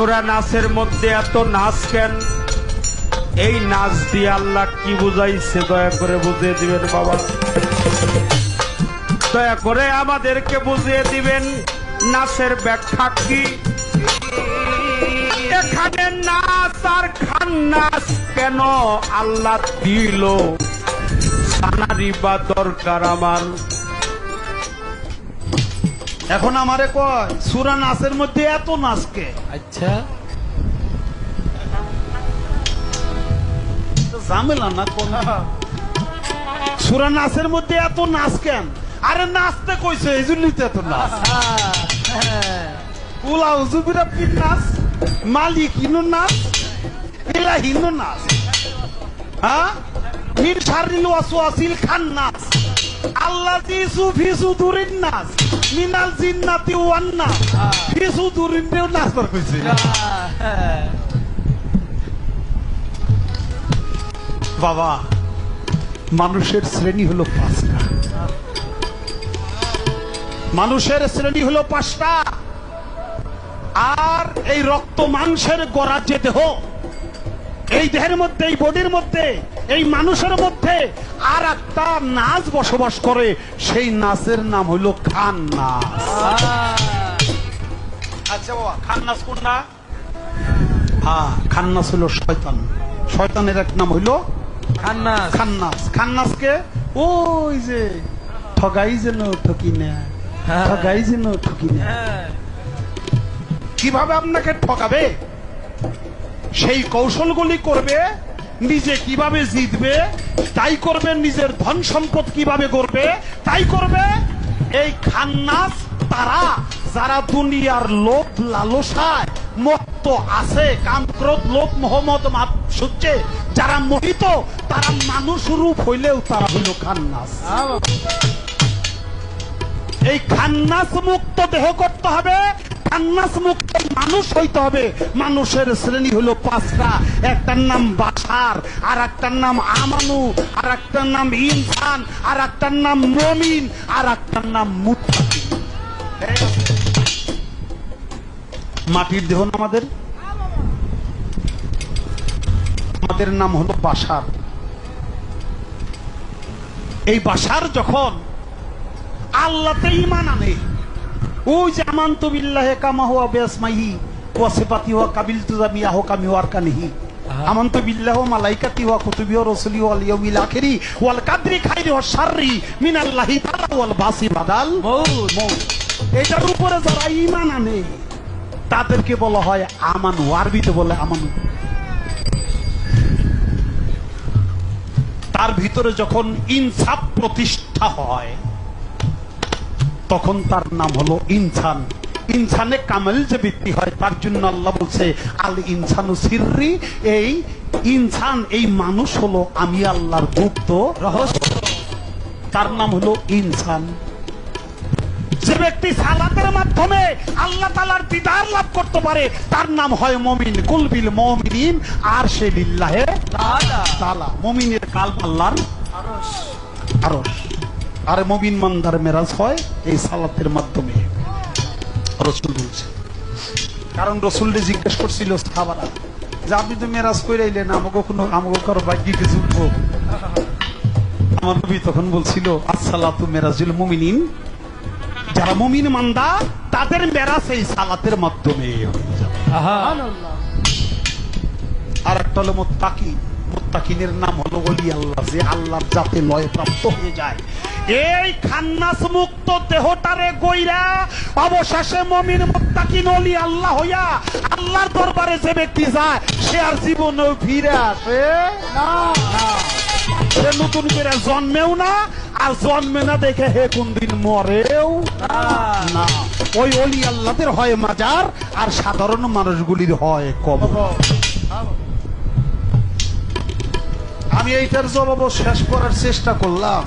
সুরা নাচের মধ্যে এত নাচ কেন? এই নাচ দিয়ে আল্লাহ কি বুঝাইছে? দয়া করে বুঝিয়ে দিবেন বাবা। দয়া করে আমাদেরকে বুঝিয়ে দিবেন, নাচের ব্যাখ্যা কি? এখানে নাচ আর খান নাচ কেন আল্লাহ দিল? সানারি বা দরকার আমার। এখন আমারে কয় সুরা নাচের মধ্যে এত নাচকে আচ্ছা। ঝামেলা না কোন? সুরা নাচের মধ্যে এত নাচ কেন? আরে নাচতে কইছে এই জন্যই তো এত নাচ উলা উজুবিরা পিন নাচ মালিক হিনু নাচ ইলা হিনু নাচ হ্যাঁ? মির ওয়াসওয়াসিল খান নাচ নাচ, মিনাল জিন্নাতি ওয়ান ফিসু দেও কর কইছে বাবা, মানুষের শ্রেণি হলো পাঁচটা। মানুষের শ্রেণি হলো পাঁচটা। আর এই রক্ত মাংসের গড়া যে দেহ এই দেহের মধ্যে এই বডির মধ্যে এই মানুষের মধ্যে আর একটা নাচ বসবাস করে। সেই নাচের নাম হলো খান নাচ। আচ্ছা বাবা খান নাচ কোনটা? হ্যাঁ খান নাচ হলো শয়তান। শয়তানের এক নাম হইল খান্নাস খান্নাস খান্নাসকে ওই যে ঠগাই যেন ঠকি না হ্যাঁ। ঠগাই যেন ঠকি না হ্যাঁ। কীভাবে আপনাকে ঠকাবে? সেই কৌশলগুলি করবে নিজে কীভাবে জিতবে তাই করবে নিজের ধন সম্পদ কীভাবে করবে তাই করবে এই খান্নাস তারা যারা দুনিয়ার লোভ লালসায় মত্ত আছে কাম ক্রোধ লোভ মোহাম্মদ সূর্যে যারা মোহিত তারা মানুষ রূপ হইলেও তারা হইল খান্নাস। এই খান্নাস মুক্ত দেহ করতে হবে খান্নাস মানুষ হইতে হবে। মানুষের শ্রেণি হলো পাঁচটা। একটার নাম বাসার আর একটার নাম আমানু আর একটার নাম ইনসান আর একটার নাম মমিন আর একটার নাম মুত্তাকি মাটির দেহ না আমাদের? আমাদের নাম হলো বাসার। এই বাসার যখন আল্লাহতে ইমান আনে ওই যে আমান্ত বিল্লাহে কামা বেসমাহি কাবিল ওয়ার কানিহি আমান্ত বিল্লাহ মালাইকাতি ওয়া কুতুবি ওয়া রাসূলি ওয়াল ইয়াউমিল আখিরি ওয়াল কাদরি খাইরি ওয়া শাররি মিনাল্লাহি তাআলা ওয়াল বাসি বাদাল মৌত। মৌত এটার উপরে যারা ইমান আনে তাদেরকে বলা হয় আমানু আরবিতে বলে আমানু। তার ভিতরে যখন ইনসাফ প্রতিষ্ঠা হয় তখন তার নাম হলো ইনসান। ইনসানে কামেল যে বৃত্তি হয়, তার জন্য আল্লাহ বলছে, আল ইনসানু সিররি, এই ইনসান, এই মানুষ হলো আমি আল্লাহর গুপ্ত রহস্য। তার নাম হলো ইনসান। যে ব্যক্তি সালাতের মাধ্যমে আল্লাহ তালার দিদার লাভ করতে পারে, তার নাম হয় মমিন। কুলবিল মমিন আর সে লিল্লাহে তালা মমিনের কাল আল্লাহর আরস আর মমিন মান্দার মেরাজ হয় এই সালাতের মাধ্যমে। রসুল বলছে। কারণ রসুলকে জিজ্ঞেস করছিল সাহাবারা যে আপনি তো মেরাজ করে আইলেন আমাকে কোনো আমাকে কারও ভাগ্যে কিছু আমার নবী তখন বলছিল আসসালাতু মেরাজুল মুমিনিন। যারা মুমিন মান্দা তাদের মেরাজ এই সালাতের মাধ্যমে হয়ে যাবে। আর একটা হলো মোত্তাকি মোত্তাকিনের নাম হলো ওলি আল্লাহ যে আল্লাহর যাতে লয় প্রাপ্ত হয়ে যায়। এই খান্নাস মুক্ত দেহটারে গইরা অবশেষে মমিন মোত্তাকিন অলি আল্লাহ হইয়া আল্লাহর দরবারে যে ব্যক্তি যায়, সে আর জীবনেও ফিরে আসে না। সে নতুন করে জন্মেও না, আর জন্মে না দেখে হে কোন দিন মরেও না। ওই অলি আল্লাহদের হয় মাজার, আর সাধারণ মানুষগুলির হয় কম আমি এইটার জবাব শেষ করার চেষ্টা করলাম।